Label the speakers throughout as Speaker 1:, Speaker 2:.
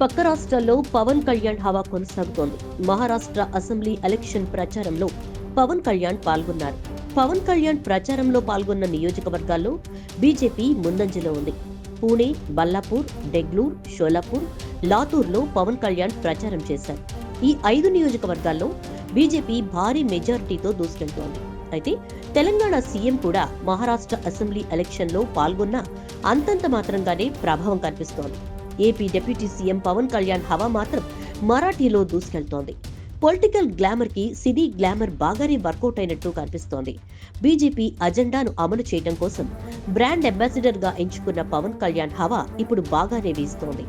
Speaker 1: పక్క రాష్ట్రాల్లో పవన్ కళ్యాణ్ హవా కొనసాగుతోంది. మహారాష్ట్ర అసెంబ్లీ ఎలక్షన్ ప్రచారంలో పవన్ కళ్యాణ్ పాల్గొన్నారు. పవన్ కళ్యాణ్ ప్రచారంలో పాల్గొన్న నియోజకవర్గాల్లో బీజేపీ ముందంజలో ఉంది. పూణే బల్లాపూర్ డెగ్లూర్ షోలాపూర్ లాతూర్లో పవన్ కళ్యాణ్ ప్రచారం చేశారు. ఈ ఐదు నియోజకవర్గాల్లో బీజేపీ భారీ మెజారిటీతో దూసుకెళ్తోంది. అయితే తెలంగాణ సీఎం కూడా మహారాష్ట్ర అసెంబ్లీ ఎలక్షన్లో పాల్గొన్న అంతంత మాత్రంగానే ప్రభావం కనిపిస్తోంది. AP deputy CM Pawan Kalyan హవా మాత్రం మరాఠీలో దూసుకెళ్తోంది. పొలిటికల్ గ్లామర్కి సినీ గ్లామర్ బాగానే వర్కౌట్ అయినట్టు కనిపిస్తోంది. బీజేపీ అజెండాను అమలు చేయడం కోసం బ్రాండ్ అంబాసిడర్గా ఎంచుకున్న పవన్ కళ్యాణ్ హవా ఇప్పుడు బాగానే వీస్తోంది.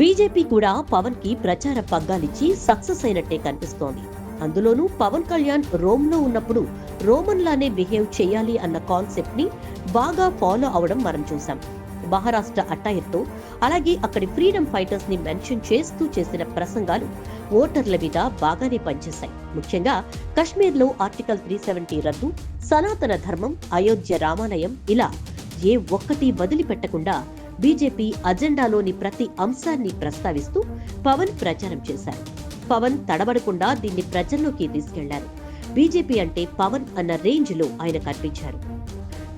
Speaker 1: బీజేపీ కూడా పవన్కి ప్రచార పగ్గాలిచ్చి సక్సెస్ అయినట్టే కనిపిస్తోంది. అందులోనూ పవన్ కళ్యాణ్ రోమ్లో ఉన్నప్పుడు రోమన్ లానే బిహేవ్ చేయాలి అన్న కాన్సెప్ట్ని బాగా ఫాలో అవడం మనం చూసాం మహారాష్ట్ర అట్టైర్తో అలాగే అక్కడి ఫ్రీడమ్ ఫైటర్స్ని మెన్షన్ చేస్తూ చేసిన ప్రసంగాలు ఓటర్ల మీద బాగానే పనిచేశాయి. ముఖ్యంగా కశ్మీర్లో ఆర్టికల్ త్రీ సెవెంటీ రద్దు సనాతన ధర్మం అయోధ్య రామాలయం ఇలా ఏ ఒక్కటి వదిలిపెట్టకుండా బీజేపీ అజెండాలోని ప్రతి అంశాన్ని ప్రస్తావిస్తూ పవన్ ప్రచారం చేశారు. పవన్ తడబడకుండా దీన్ని ప్రజల్లోకి తీసుకెళ్ళారు. బీజేపీ అంటే పవన్ అన్న రేంజ్లో ఆయన కనిపించారు.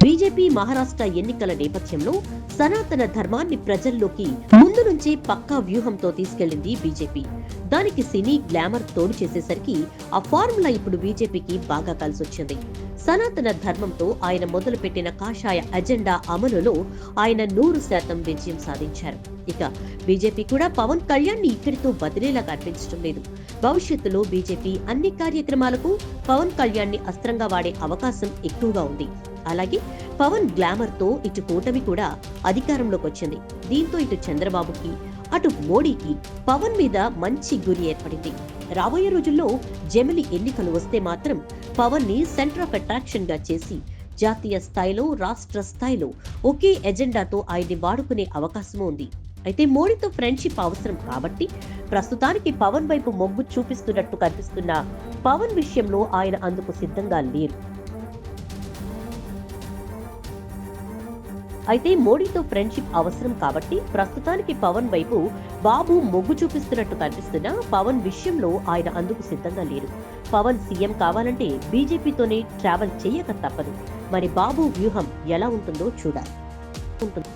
Speaker 1: బీజేపీ మహారాష్ట్ర ఎన్నికల నేపథ్యంలో సనాతన ధర్మాన్ని ప్రజల్లోకి ముందు నుంచే పక్కా వ్యూహంతో తీసుకెళ్ళింది బీజేపీ. దానికి సినీ గ్లామర్ తోడు చేసేసరికి ఆ ఫార్ములా ఇప్పుడు బీజేపీకి బాగా కలిసొచ్చింది. సనాతన ధర్మంతో ఆయన మొదలుపెట్టిన కాషాయ అజెండా అమలులో ఆయన నూరు శాతం విజయం సాధించారు. ఇక బీజేపీ కూడా పవన్ కళ్యాణ్ని ఇక్కడితో బదిలేలా కనిపించడం లేదు. భవిష్యత్తులో బీజేపీ అన్ని కార్యక్రమాలకు పవన్ కళ్యాణ్ని అస్త్రంగా వాడే అవకాశం ఎక్కువగా ఉంది. అలాగే పవన్ గ్లామర్తో ఇటు కూటమి కూడా అధికారంలోకి వచ్చింది. దీంతో ఇటు చంద్రబాబుకి అటు మోడీకి పవన్ మీద మంచి గురి ఏర్పడింది. రాబోయే రోజుల్లో జమిలి ఎన్నికలు వస్తే మాత్రం పవన్ని సెంటర్ ఆఫ్ అట్రాక్షన్గా చేసి జాతీయ స్థాయిలో రాష్ట్ర స్థాయిలో ఒకే ఎజెండాతో ఆయన్ని వాడుకునే అవకాశం ఉంది. అయితే మోడీతో ఫ్రెండ్షిప్ అవసరం కాబట్టి ప్రస్తుతానికి పవన్ వైపు మొగ్గు చూపిస్తున్నట్టు కనిపిస్తున్న పవన్ విషయంలో ఆయన అందుకు సిద్ధంగా లేరు. అయితే మోడీతో ఫ్రెండ్షిప్ అవసరం కాబట్టి ప్రస్తుతానికి పవన్ వైపు బాబు మొగ్గు చూపిస్తున్నట్టు కనిపిస్తున్నా పవన్ విషయంలో ఆయన అందుకు సిద్ధంగా లేరు. పవన్ సీఎం కావాలంటే బీజేపీతోనే ట్రావెల్ చేయక తప్పదు. మరి బాబు వ్యూహం ఎలా ఉంటుందో చూడాలి. ఉంటుంది